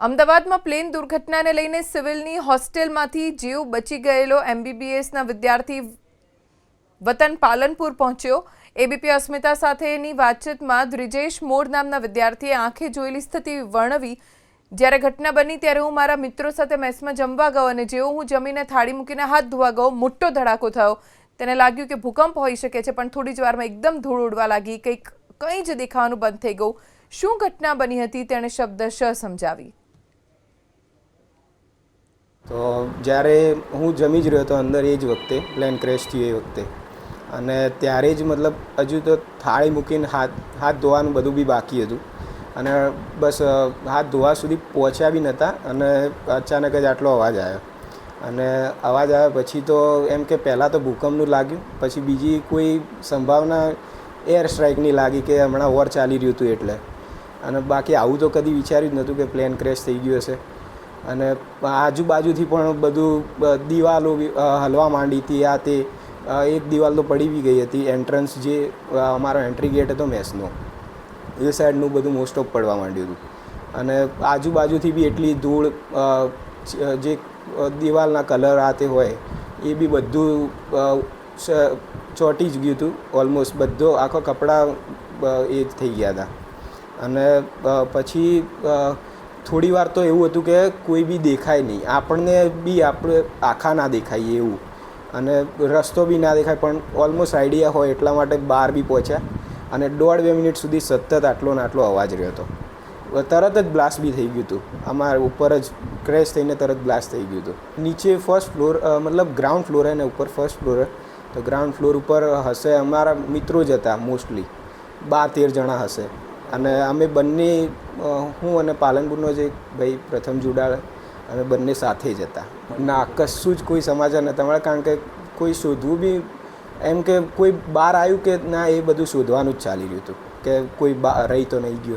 અમદાવાદમાં પ્લેન દુર્ઘટનાને લઈને સિવિલની હોસ્ટેલમાંથી જીવ બચી ગયેલો એમબીબીએસના વિદ્યાર્થી વતન પાલનપુર પહોંચ્યો. એબીપી અસ્મિતા સાથેની વાતચીતમાં દ્રિજેશ મોર નામના વિદ્યાર્થીએ આંખે જોયેલી સ્થિતિ વર્ણવી. જ્યારે ઘટના બની ત્યારે હું મારા મિત્રો સાથે મેસમાં જમવા ગયો અને જેવો હું જમીને થાળી મૂકીને હાથ ધોવા ગયો, મોટો ધડાકો થયો. તેને લાગ્યું કે ભૂકંપ હોઈ શકે છે, પણ થોડી જ વારમાં એકદમ ધૂળ ઉડવા લાગી. કંઈક કંઈ જ દેખાવાનું બંધ થઈ ગયું. શું ઘટના બની હતી તેણે શબ્દશ સમજાવી. તો જ્યારે હું જમી જ રહ્યો હતો અંદર એ જ વખતે, પ્લેન ક્રેશ થયું એ વખતે. અને ત્યારે જ મતલબ હજુ તો થાળી મૂકીને હાથ હાથ ધોવાનું બધું બી બાકી હતું. અને બસ હાથ ધોવા સુધી પહોંચ્યા બી નહોતા અને અચાનક જ આટલો અવાજ આવ્યો. અને અવાજ આવ્યા પછી તો એમ કે પહેલાં તો ભૂકંપનું લાગ્યું, પછી બીજી કોઈ સંભાવના એર સ્ટ્રાઇકની લાગી કે હમણાં વોર ચાલી રહ્યું હતું એટલે. અને બાકી આવું તો કદી વિચાર્યું જ નહોતું કે પ્લેન ક્રેશ થઈ ગયું હશે. અને આજુબાજુથી પણ બધું દિવાલો હલવા માંડી હતી, આ તે એક દિવાલ તો પડી બી ગઈ હતી એન્ટ્રન્સ જે અમારો એન્ટ્રી ગેટ હતો મેસનો, એ સાઈડનું બધું મોસ્ટ ઓફ પડવા માંડ્યું હતું. અને આજુબાજુથી બી એટલી ધૂળ જે દિવાલના કલર આ તે હોય, એ બી બધું ચોટી જ ગયું હતું ઓલમોસ્ટ બધો આખો કપડાં એ જ થઈ ગયા હતા. અને પછી થોડી વાર તો એવું હતું કે કોઈ બી દેખાય નહીં. આપણને બી આપણે આખા ના દેખાઈએ એવું. અને રસ્તો બી ના દેખાય, પણ ઓલમોસ્ટ આઈડિયા હોય એટલા માટે બહાર બી પહોંચ્યા. અને દોઢ બે મિનિટ સુધી સતત આટલો ને આટલો અવાજ રહ્યો હતો. તરત જ બ્લાસ્ટ બી થઈ ગયું હતું. અમારા ઉપર જ ક્રેશ થઈને તરત બ્લાસ્ટ થઈ ગયું હતું. નીચે ફર્સ્ટ ફ્લોર મતલબ ગ્રાઉન્ડ ફ્લોર અને ઉપર ફર્સ્ટ ફ્લોર તો ગ્રાઉન્ડ ફ્લોર ઉપર હશે અમારા મિત્રો જ હતા મોસ્ટલી બાર તેર જણા હશે. અને અમે બંને હું અને પાલનપુરનો જે ભાઈ પ્રથમ જોડાળ અમે બંને સાથે જ હતા. ના કશું જ કોઈ સમાચાર નહોતા મળ્યા, કારણ કે કોઈ શોધવું બી, એમ કે કોઈ બહાર આવ્યું કે ના, એ બધું શોધવાનું જ ચાલી રહ્યું હતું, કે કોઈ બા રહી તો નહીં ગયું.